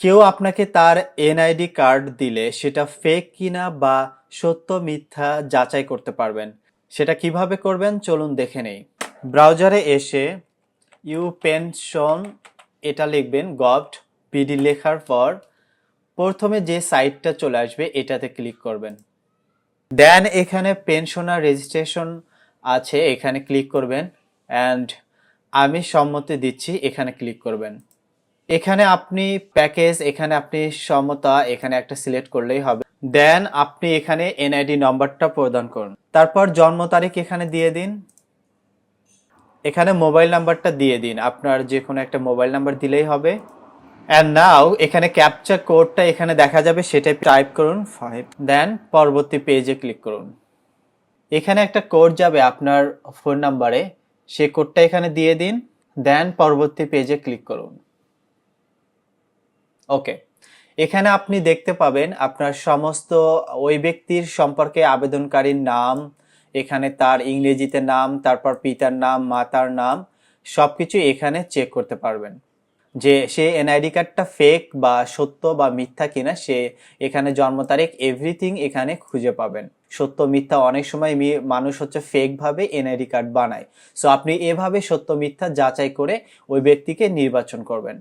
কেউ আপনাকে তার এনআইডি কার্ড দিলে সেটা ফেক কিনা বা সত্য, মিথ্যা যাচাই করতে পারবেন। সেটা কীভাবে করবেন? চলুন দেখে নেই। ব্রাউজারে এসে ইউ পেনশন এটা লিখবেন গভট পিডি লেখার পর প্রথমে যে সাইটটা চলে আসবে এটাতে ক্লিক করবেন। দেন এখানে পেনশনার রেজিস্ট্রেশন আছে, এখানে ক্লিক করবেন। অ্যান্ড আমি সম্মতি দিচ্ছি, এখানে ক্লিক করবেন। এখানে আপনি প্যাকেজ এখানে আপনি সমতা, এখানে একটা সিলেক্ট করলেই হবে। দেন আপনি এখানে এনআইডি নম্বরটা প্রদান করুন। তারপর জন্ম তারিখ এখানে দিয়ে দিন। এখানে মোবাইল নাম্বারটা দিয়ে দিন। আপনার যে কোনো একটা মোবাইল নাম্বার দিলেই হবে। অ্যান্ড নাও এখানে ক্যাপচার কোডটা এখানে দেখা যাবে, সেটাই টাইপ করুন ফাইভ দেন পরবর্তী পেজে ক্লিক করুন। এখানে একটা কোড যাবে আপনার ফোন নাম্বারে সে কোডটা এখানে দিয়ে দিন। দেন পরবর্তী পেজে ক্লিক করুন। ওকে এখানে আপনি দেখতে পাবেন আপনার সমস্ত ওই ব্যক্তির সম্পর্কে আবেদনকারীর নাম, এখানে তার ইংরেজিতে নাম, তারপর পিতার নাম, মাতার নাম, সবকিছু এখানে চেক করতে পারবেন। যে সে এনআইডি কার্ডটা ফেক বা সত্য বা মিথ্যা কিনা, সে এখানে জন্ম তারিখ এভরিথিং এখানে খুঁজে পাবেন। সত্য, মিথ্যা অনেক সময় মানুষ হচ্ছে ফেক ভাবে এনআইডি কার্ড বানায়। সো আপনি এভাবে সত্য, মিথ্যা যাচাই করে ওই ব্যক্তিকে নির্বাচন করবেন।